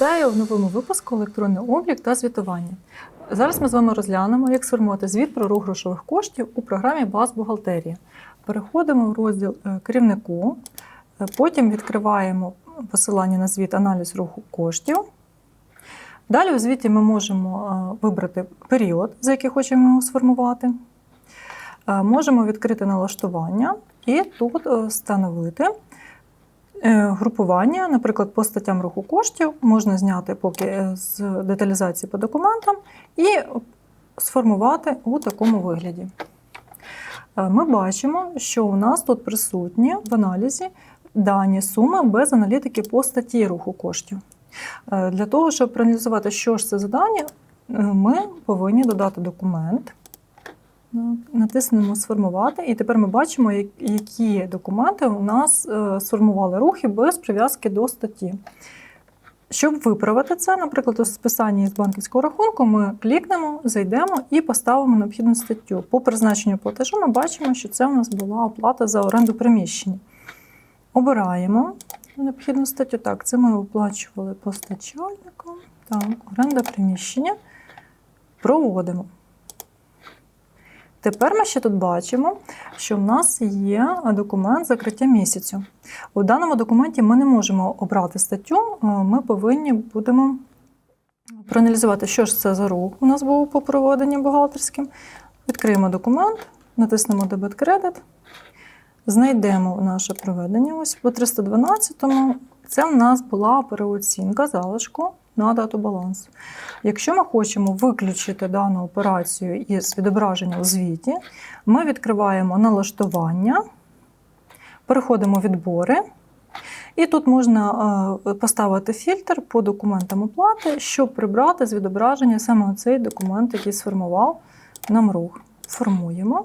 Вітаю в новому випуску електронний облік та звітування. Зараз ми з вами розглянемо, як сформувати звіт про рух грошових коштів у програмі Баз бухгалтерія. Переходимо в розділ е, керівнику, е, потім відкриваємо посилання на звіт аналіз руху коштів. Далі у звіті ми можемо е, вибрати період, за який хочемо його сформувати. Можемо відкрити налаштування і тут встановити Групування, наприклад, по статтям руху коштів можна зняти поки е, з деталізації по документам і сформувати у такому вигляді. Е, Ми бачимо, що у нас тут присутні в аналізі дані суми без аналітики по статті руху коштів. Е, Для того, щоб проаналізувати, що ж це за дані, е, ми повинні додати документ. Натиснемо Сформувати, і тепер ми бачимо, які документи у нас е, сформували рухи без прив'язки до статті. Щоб виправити це, наприклад, у списанні з банківського рахунку, ми клікнемо, зайдемо і поставимо необхідну статтю. По призначенню платежу ми бачимо, що це у нас була оплата за оренду приміщення. Обираємо необхідну статтю. Так, це ми оплачували постачальникам. Так, оренда приміщення. Проводимо. Тепер ми ще тут бачимо, що в нас є документ закриття місяцю. У даному документі ми не можемо обрати статтю, е, ми повинні будемо проаналізувати, що ж це за рух у нас був по проведенню бухгалтерським. Відкриємо документ, натиснемо дебет кредит, знайдемо наше проведення. Ось по 312-му. Це в нас була переоцінка залишку на дату балансу. Якщо ми хочемо виключити дану операцію із відображення у звіті, ми відкриваємо налаштування, переходимо в відбори. І тут можна е, поставити фільтр по документам оплати, щоб прибрати з відображення саме цей документ, який сформував нам рух. Формуємо.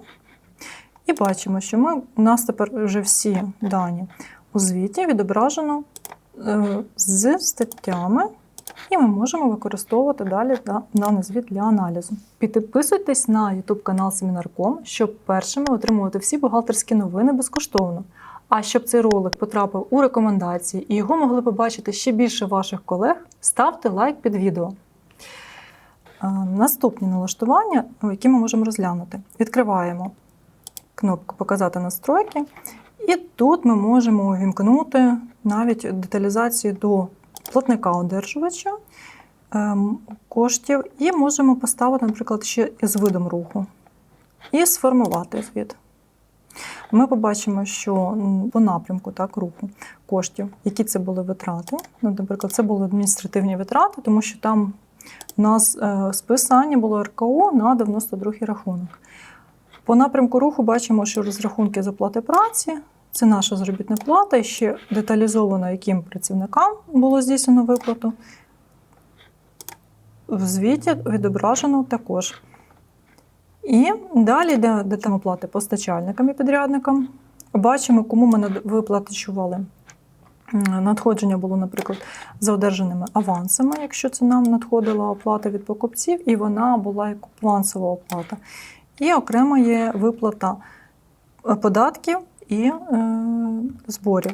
І бачимо, що ми, у нас тепер вже всі дані у звіті відображено е, з статтями, і ми можемо використовувати далі да- даний звіт для аналізу. Підписуйтесь на YouTube канал Семінарком, щоб першими отримувати всі бухгалтерські новини безкоштовно. А щоб цей ролик потрапив у рекомендації і його могли побачити ще більше ваших колег, ставте лайк під відео. Наступні налаштування, які ми можемо розглянути. Відкриваємо кнопку Показати настройки, і тут ми можемо увімкнути навіть деталізацію до платника одержувача ем, коштів, і можемо поставити, наприклад, ще із видом руху і сформувати звіт. Ми побачимо, що по напрямку так, руху коштів, які це були витрати. Ну, наприклад, це були адміністративні витрати, тому що там у нас е, списання було РКО на 92-й рахунок. По напрямку руху бачимо, що розрахунки з оплати праці це наша заробітна плата, ще деталізовано, яким працівникам було здійснено виплату. В звіті відображено також. І далі йде де там оплати постачальникам і підрядникам. Бачимо, кому ми. М, Надходження було, наприклад, за одержаними авансами, якщо це нам надходила оплата від покупців, і вона була як авансова оплата. І окремо є виплата е, податків і е, зборів.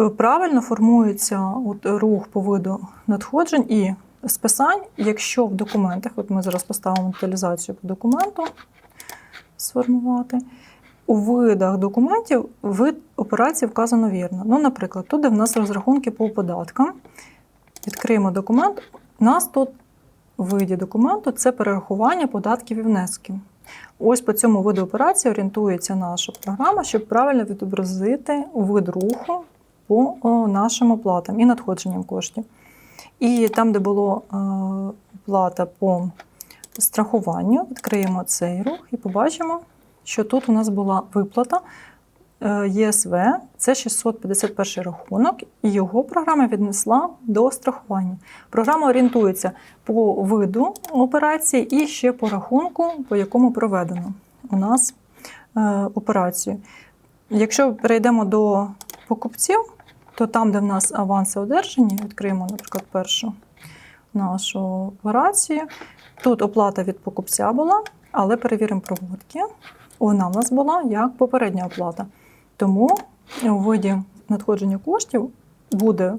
Е, Правильно формується от, рух по виду надходжень і списань, якщо в документах, от ми зараз поставимо деталізацію по документу, сформувати. У видах документів вид операції вказано вірно. Ну, наприклад, тут, в нас розрахунки по податкам, відкриємо документ. У нас тут в виді документу це перерахування податків і внесків. Ось по цьому виду операції орієнтується наша програма, щоб правильно відобразити вид руху по нашим оплатам і надходженням коштів. І там, де була оплата плата по страхуванню, відкриємо цей рух і побачимо, що тут у нас була виплата е, ЄСВ, це 651 рахунок, і його програма віднесла до страхування. Програма орієнтується по виду операції і ще по рахунку, по якому проведено у нас е, операцію. Якщо перейдемо до покупців, то там, де в нас аванси одержані, відкриємо, наприклад, першу нашу операцію. Тут оплата від покупця була, але перевіримо проводки. Вона в нас була як попередня оплата. Тому у виді надходження коштів буде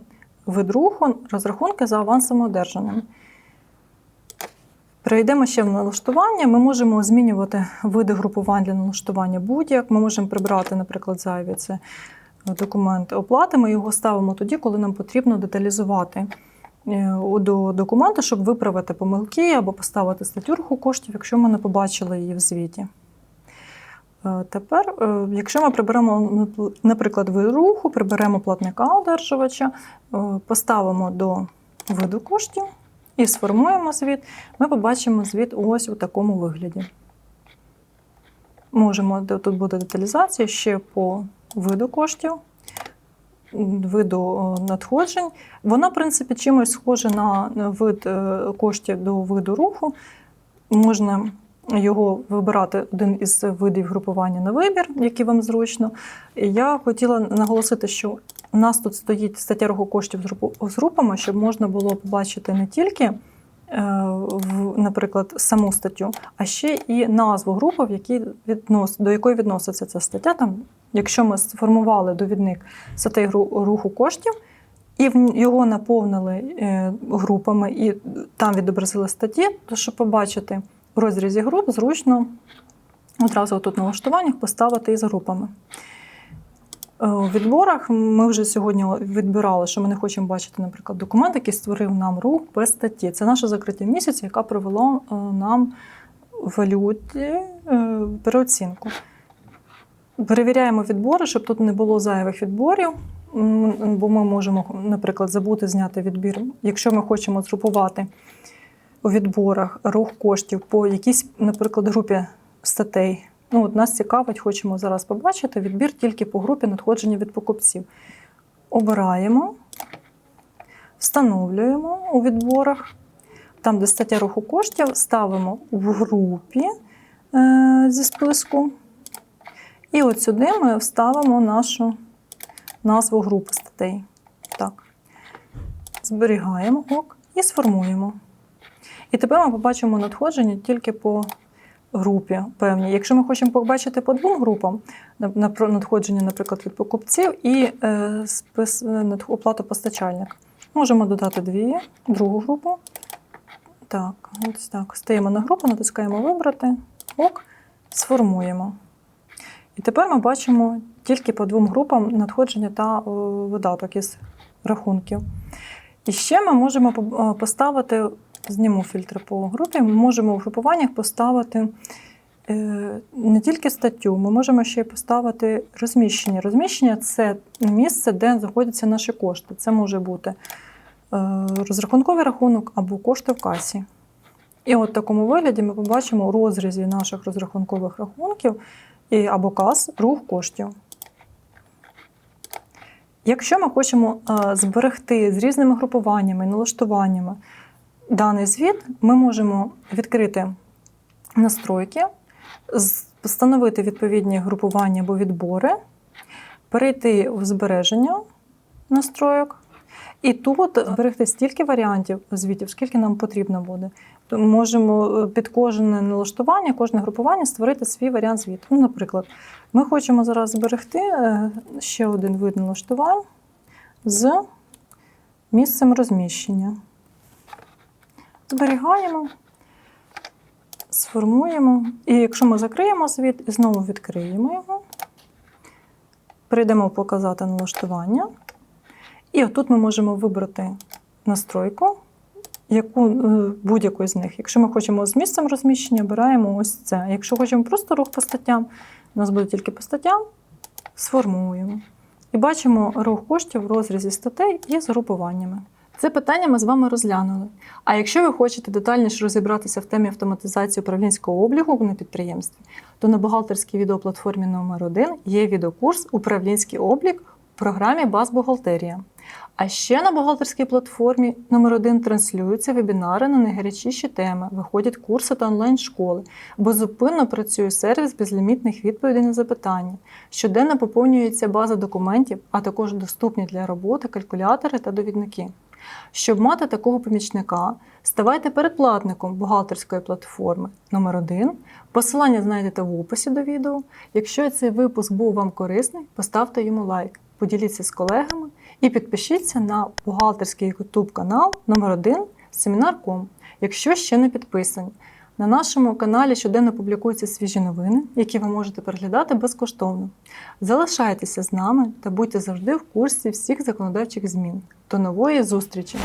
вид руху, розрахунки за авансами одержаними. Перейдемо ще в налаштування. Ми можемо змінювати види групувань для налаштування будь-як. Ми можемо прибрати, наприклад, зайві це документ оплати. Ми його ставимо тоді, коли нам потрібно деталізувати е, до документу, щоб виправити помилки або поставити статтю руху коштів, якщо ми не побачили її в звіті. Е, Тепер, е, якщо ми приберемо, наприклад, вид руху, приберемо платника одержувача, е, поставимо до виду коштів і сформуємо звіт, ми побачимо звіт ось у такому вигляді. Можемо, тут буде деталізація ще по виду коштів, виду надходжень. Вона, в принципі, чимось схожа на вид коштів до виду руху. Можна його вибирати один із видів групування на вибір, який вам зручно. Я хотіла наголосити, що у нас тут стоїть стаття руху коштів з групами, щоб можна було побачити не тільки, е, наприклад, саму статтю, а ще і назву групи, в якій віднос, до якої відноситься ця стаття. Там, якщо ми сформували довідник статей руху коштів, і його наповнили е, групами, і там відобразили статті, то щоб побачити в розрізі груп, зручно одразу тут на налаштуваннях поставити із групами. Е, У відборах ми вже сьогодні відбирали, що ми не хочемо бачити, наприклад, документ, який створив нам рух без статті. Це наше закриття місяця, яка провела е, нам валюті е, переоцінку. Перевіряємо відбори, щоб тут не було зайвих відборів, бо ми можемо, наприклад, забути зняти відбір. Якщо ми хочемо згрупувати у відборах рух коштів по якійсь, наприклад, групі статей. Ну, от нас цікавить, хочемо зараз побачити відбір тільки по групі надходження від покупців. Обираємо, встановлюємо у відборах. Там, де стаття руху коштів, ставимо в групі е, зі списку. І от сюди ми вставимо нашу назву групи статей. Так. Зберігаємо ок, і сформуємо. І тепер ми побачимо надходження тільки по групі певній. Якщо ми хочемо побачити по двом групам надходження, наприклад, від покупців і е, оплату постачальника, можемо додати дві, другу групу. Так, ось так. Стаємо на групу, натискаємо Вибрати, ок, сформуємо. І тепер ми бачимо тільки по двом групам надходження та видаток із рахунків. І ще ми можемо поставити, зніму фільтри по групі, ми можемо в групуваннях поставити е, не тільки статтю, ми можемо ще й поставити розміщення. Розміщення це місце, де знаходяться наші кошти. Це може бути е, розрахунковий рахунок або кошти в касі. І от в такому вигляді ми побачимо у розрізі наших розрахункових рахунків і, або кас рух коштів. Якщо ми хочемо е, зберегти з різними групуваннями, налаштуваннями даний звіт, ми можемо відкрити настройки, встановити відповідні групування або відбори, перейти в збереження настройок. І тут зберегти стільки варіантів звітів, скільки нам потрібно буде. Можемо е, під кожне налаштування, кожне групування створити свій варіант звіту. Ну, наприклад, ми хочемо зараз зберегти е, ще один вид налаштувань з місцем розміщення. Зберігаємо, сформуємо. І якщо ми закриємо звіт і знову відкриємо його, перейдемо показати налаштування. І отут ми можемо вибрати настройку, яку, е, будь-яку з них. Якщо ми хочемо з місцем розміщення, обираємо ось це. Якщо хочемо просто рух по статтям, у нас буде тільки по статтям, сформуємо. І бачимо рух коштів в розрізі статей і з групуваннями. Це питання ми з вами розглянули. А якщо ви хочете детальніше розібратися в темі автоматизації управлінського обліку на підприємстві, то на бухгалтерській відеоплатформі номер 1 є відеокурс Управлінський облік в програмі Баз Бухгалтерія. А ще на бухгалтерській платформі номер 1 транслюються вебінари на найгарячіші теми, виходять курси та онлайн-школи. Безупинно працює сервіс безлімітних відповідей на запитання. Щоденно поповнюється база документів, а також доступні для роботи калькулятори та довідники. Щоб мати такого помічника, ставайте передплатником бухгалтерської платформи номер 1 Посилання знайдете в описі до відео. Якщо цей випуск був вам корисний, поставте йому лайк, поділіться з колегами І підпишіться на бухгалтерський YouTube канал номер 1 Семінар.ком, якщо ще не підписані. На нашому каналі щоденно публікуються свіжі новини, які ви можете переглядати безкоштовно. Залишайтеся з нами та будьте завжди в курсі всіх законодавчих змін. До нової зустрічі!